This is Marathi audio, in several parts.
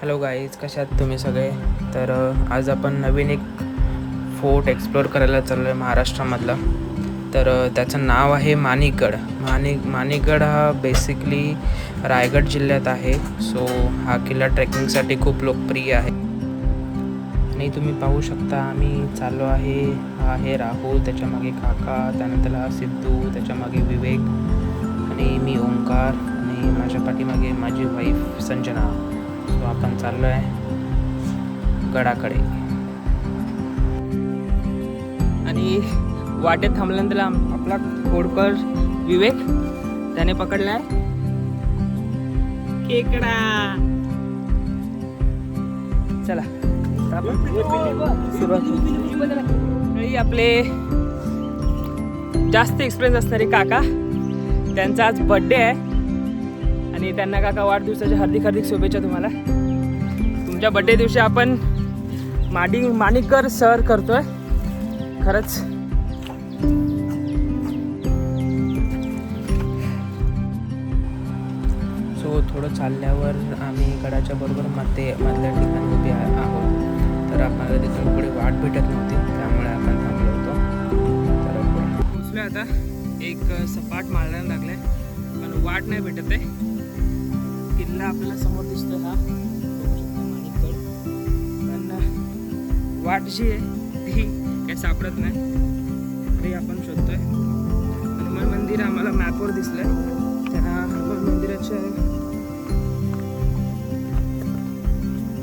हॅलो गाईज कशा आहात तुम्ही सगळे? तर आज आपण नवीन एक फोर्ट एक्सप्लोअर करायला चाललो आहे महाराष्ट्रामधला. तर त्याचं नाव आहे माणिकगड. माणि माणिकगड हा बेसिकली रायगड जिल्ह्यात आहे. सो हा किल्ला ट्रेकिंगसाठी खूप लोकप्रिय आहे. आणि तुम्ही पाहू शकता आम्ही चाललो आहे हा आहे राहुल त्याच्यामागे काका त्यानंतर हा सिद्धू त्याच्यामागे विवेक आणि मी ओंकार आणि माझ्या पाठीमागे माझी वाईफ संजना. सो आपण चाललो आहे गडाकडे. आणि वाटेत थांबल्यानंतर आपला खोडकर विवेक त्याने पकडलाय. केकडा. चला सुरुवात आपले जास्त एक्सपिरियन्स असणारे काका त्यांचा आज बड्डे आहे. आणि त्यांना काका वाढदिवसाच्या हार्दिक हार्दिक शुभेच्छा तुम्हाला. तुमच्या बड्डे दिवशी आपण माडी माणिककर सर करतोय. खरंच. सो थोडं चालल्यावर आम्ही गडाच्या बरोबर मध्ये मधल्या ठिकाणी उभे आहोत. तर आपल्याला तिथून पुढे वाट भेटत नव्हती त्यामुळे आपण थांबलो होतो. तर पोचलो आता. एक सपाट माळण्याला लागलाय पण वाट नाही भेटत आहे. किल्ला आपल्याला समोर दिसतो हा. माणिकगड पण वाट जी आहे ती काही सापडत नाही. तरी आपण शोधतोय. हनुमान मंदिर आम्हाला मॅपवर दिसलंय. त्या हनुमान मंदिराच्या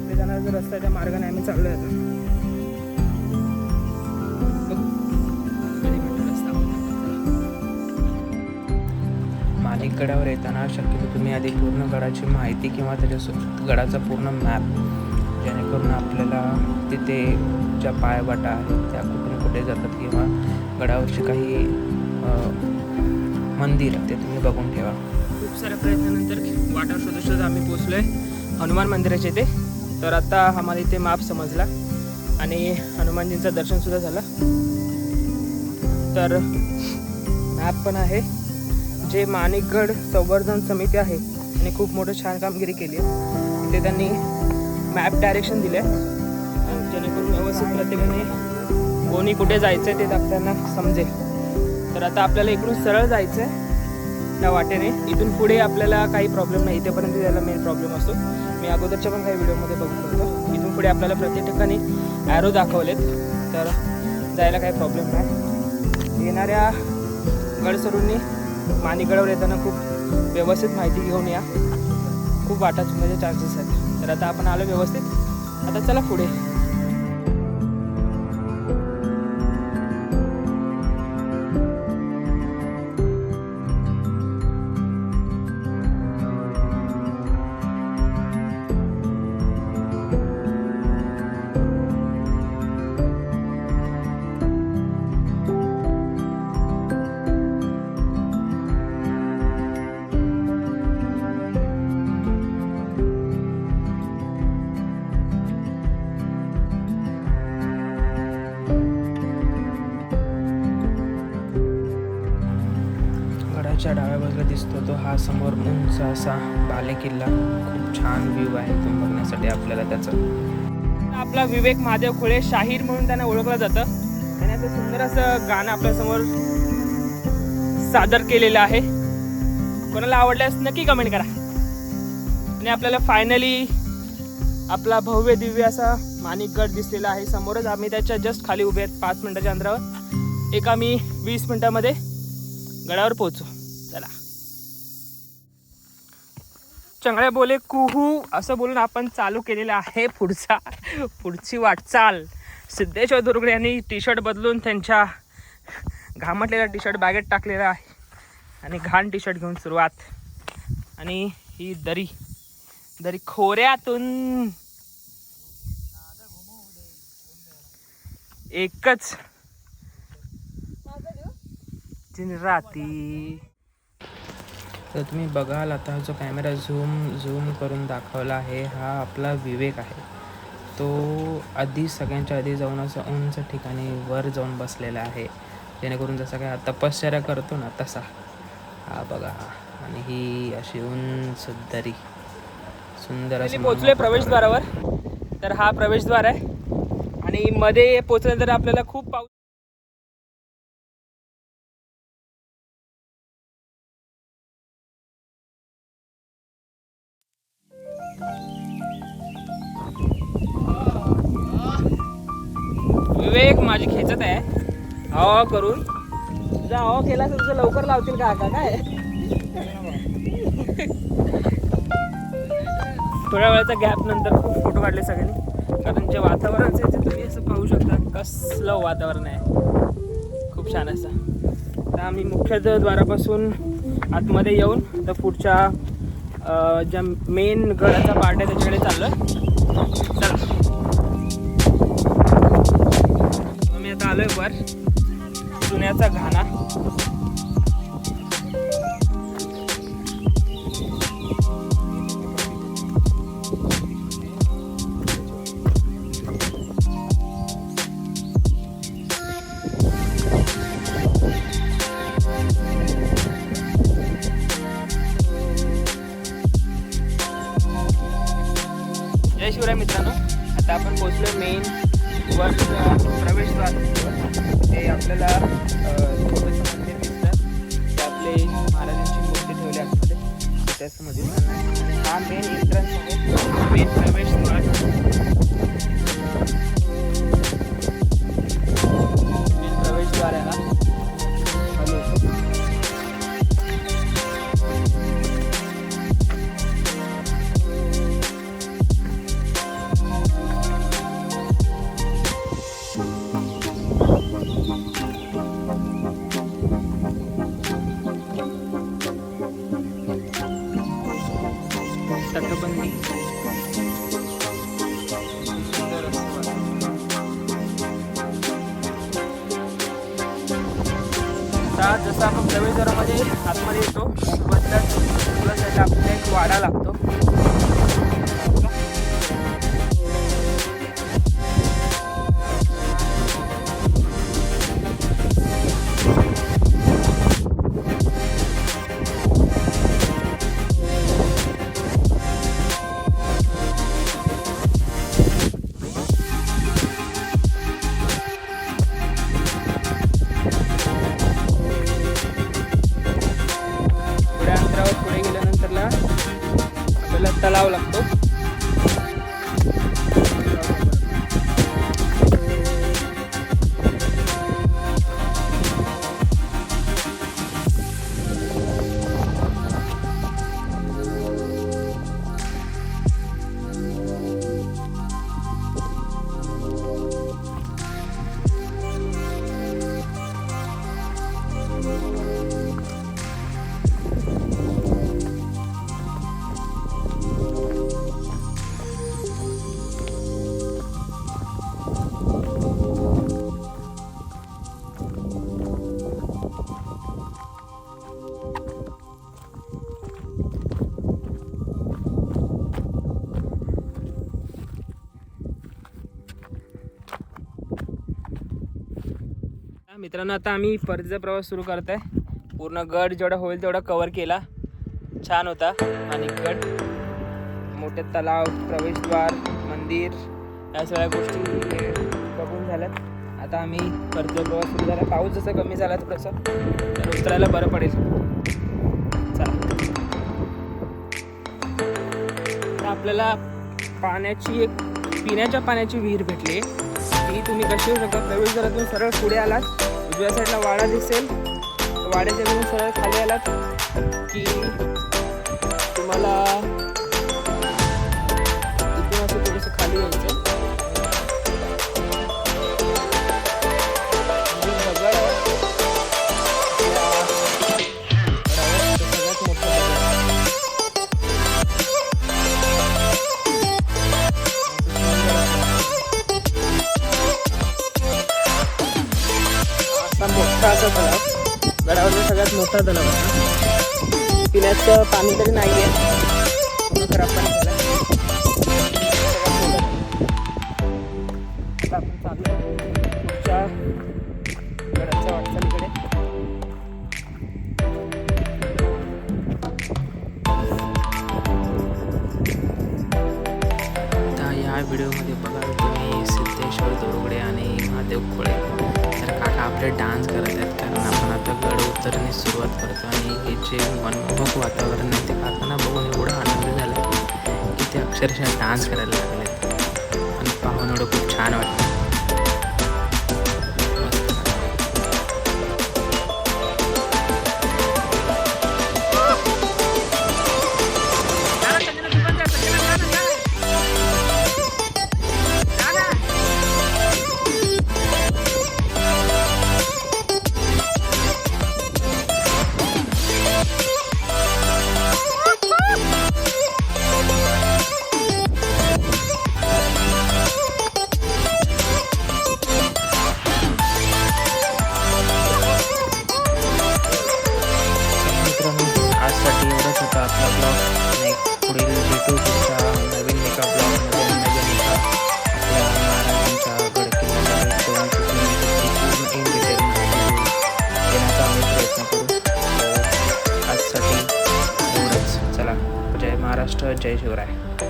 ते जाणारा जो रस्ता त्या मार्गाने आम्ही चाललो आहे गडावर येताना शक्यतो तुम्ही आधी पूर्ण गडाची माहिती किंवा त्याच्यासोबत गडाचा पूर्ण मॅप जेणेकरून आपल्याला तिथे ज्या पायवाटा आहेत त्या कुठून कुठे जातात किंवा गडावरचे काही मंदिर ते तुम्ही बघून ठेवा. खूप साऱ्या प्रयत्नानंतर वाटा शोधत शोधत आम्ही पोचलोय हनुमान मंदिराच्या इथे. तर आता आम्हाला इथे माप समजला आणि हनुमानजींचं दर्शन सुद्धा झालं. तर मॅप पण आहे. जे माणिकगड संवर्धन समिती आहे आणि खूप मोठं छान कामगिरी केली आहे. तिथे त्यांनी मॅप डायरेक्शन दिले जेणेकरून व्यवस्थित प्रत्येकाने कोणी कुठे जायचं आहे ते आपल्याला समजेल. तर आता आपल्याला इकडून सरळ जायचं आहे त्या वाटेने. इथून पुढे आपल्याला काही प्रॉब्लेम नाही. इथेपर्यंत त्याला मेन प्रॉब्लेम असतो. मी अगोदरच्या पण काही व्हिडिओमध्ये बघून होतो. इथून पुढे आपल्याला प्रत्येक ठिकाणी ॲरो दाखवलेत. तर जायला काही प्रॉब्लेम नाही. येणाऱ्या गडसरूंनी मानिकडावर येताना खूप व्यवस्थित माहिती घेऊन या. खूप वाटा चुकण्याचे म्हणजे चान्सेस आहेत. तर आता आपण आलो व्यवस्थित. आता चला पुढे. गडाच्या डाव्या बाजूला दिसतो तो हा समोर उंच असा बाले किल्ला खूप छान व्ह्यू आहे तो बघण्यासाठी आपल्याला त्याचं. आपला विवेक महादेव खुळे शाहीर म्हणून त्यांना ओळखलं जातं. त्याने असं सुंदर असं गाणं आपल्यासमोर सादर केलेलं आहे. कोणाला आवडल्यास नक्की कमेंट करा. आणि आपल्याला फायनली आपला भव्य दिव्य असा माणिकगड दिसलेला आहे. समोरच आम्ही त्याच्या जस्ट खाली उभे आहेत पाच मिनिटाच्या अंतरावर. एक आम्ही वीस मिनिटामध्ये गडावर पोहोचू. चला. चंगळ्या बोले कुहू असं बोलून आपण चालू केलेलं आहे पुढचा पुढची वाटचाल. सिद्धेश्वर दुर्गडे यांनी टी शर्ट बदलून त्यांच्या घामटलेला टी शर्ट बॅगेत टाकलेला आहे. आणि घाण टी शर्ट घेऊन सुरुवात. आणि ही दरी दरी खोऱ्यातून एकच. दिन राती तर तुम्ही बघाल आता जो कॅमेरा झूम झूम करून दाखवला आहे हा आपला विवेक आहे. तो आधी सगळ्यांच्या आधी जाऊन असं उंच ठिकाणी वर जाऊन बसलेला आहे. जेणेकरून जसं काय तपश्चर्या करतो ना तसा. हा बघा आणि ही अशी उंच दरी. सुंदर असं पोचलोय प्रवेशद्वारावर. तर हा प्रवेशद्वार आहे. आणि मध्ये पोचल्यानंतर आपल्याला खूप पाऊस विवेक माझी खेचत आहे. हवा करून. तुझा हवा केला तर तुझं लवकर लावतील का का काय? थोड्या वेळाचा गॅप नंतर खूप फोटो काढले सगळ्यांनी. कारण जे वातावरण आहे ते तुम्ही असं पाहू शकता. कसलं वातावरण आहे. खूप छान असं. तर आम्ही मुख्यतः द्वारापासून आतमध्ये येऊन तर पुढच्या ज्या मेन गडाचा पार्ट आहे त्याच्याकडे चाललो चला. आलोय वर जुन्याचा घाणा. त्याच आणि हा मेन एंट्रन्स आहे. मेन प्रवेश आता जसं आपण प्रवेशद्वारामध्ये आतमध्ये येतो सुरुवातीला तुला आपल्याला एक वाडा लागतो. मित्रांनो आता आम्ही परतीचा प्रवास सुरू करत आहे पूर्ण गड जेवढा होईल तेवढा कवर केला. छान होता. आणि गड मोठे तलाव प्रवेशद्वार मंदिर या सगळ्या गोष्टी बघून झाल्यात. आता आम्ही परतीचा प्रवास सुरू झाला. पाऊस जसं कमी झाला तसं तर उतरायला बरं पडेल. चला. आपल्याला पाण्याची एक पिण्याच्या पाण्याची विहीर भेटली. ती तुम्ही कशी येऊ शकता? प्रवेशद्वारातून सरळ पुढे आलात. उजव्या साईडला वाडा दिसेल. वाड्याच्या तुम्ही सरळ खाली आलात की तुम्हाला हा मोठा असा तलाव. गडावरचा सगळ्यात मोठा तलाव आहे. पिण्याचं पाणी तरी नाही आहे खराब पाणी झालं आपण चाललो पुढच्या गडाच्या वाटचालीकडे ह्या व्हिडिओमध्ये बघाल तुम्ही सिद्धेश्वर दोरगडे आणि महादेव खोळे. तर काका आपले डान्स करत आहेत कारण आपण आता गड उतरणे सुरुवात करतो आणि हे जे मनमोहक वातावरण आहे ते काकांना बघून एवढा आनंद झाला की ते अक्षरशः डान्स करायला लागले आणि पाहून एवढं खूप छान वाटतं. एवढंच चला